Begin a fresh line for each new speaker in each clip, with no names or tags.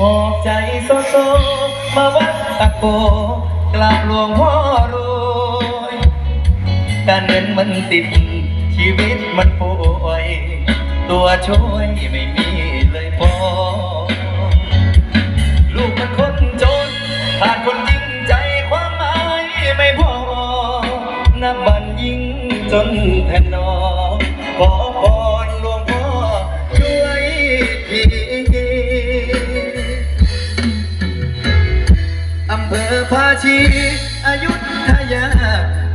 หอบใจโซโซมาวัดตะโกกราบหลวงพ่อรวยการเงินมันติด ชีวิตมันป่วย ตัวช่วยไม่มีเลยพอ ลูกมันคนจนขาดคนจริงใจความหมายไม่พอนับวันยิ่งจนแทนนอขอพร เภอภาชีอายุทยา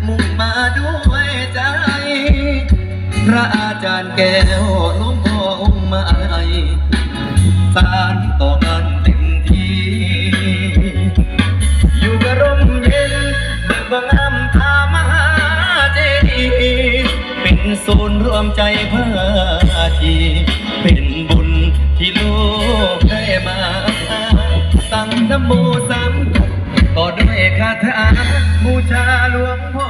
มุ่งมาด้วยใจ พระอาจารย์แก้วหลวงพ่อองค์ใหม่สารต่องานเต็มที่ อยู่กับร่มเย็นเบิกบานน้ำตามหาเจดีย์เป็นศูนย์รวมใจพาทีเป็นบุญที่ลูกได้มาตั้งนโมสามจบต่อ ด้วยคาถาบูชาหลวงพ่อ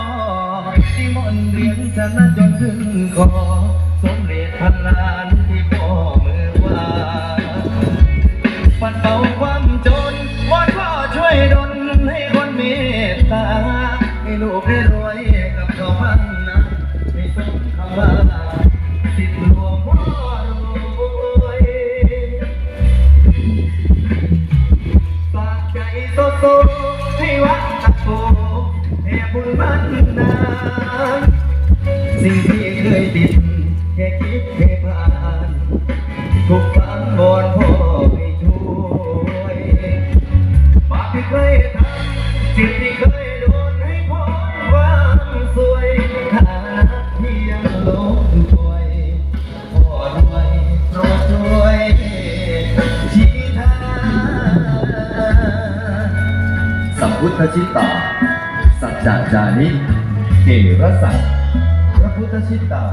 ที่มนเรียนชนะจนถึงคอสมเด็จพันล้านที่พ่อมือว่าปัดเป่าความจนวอนพ่อช่วยดลให้คนเมตตา ให้ลูกได้รวยกับเขาพันนะให้สมคำว่าสิทธิ์หลวงพ่อรวยฝากใจโซโซให้วัด โกให้บุญมันนานสิ่งที่เคยติดแค่คิดแค่ผ่านทุก พุท
ธชิตตา สัจจาจานิเกรสังพระพุทธชิตตา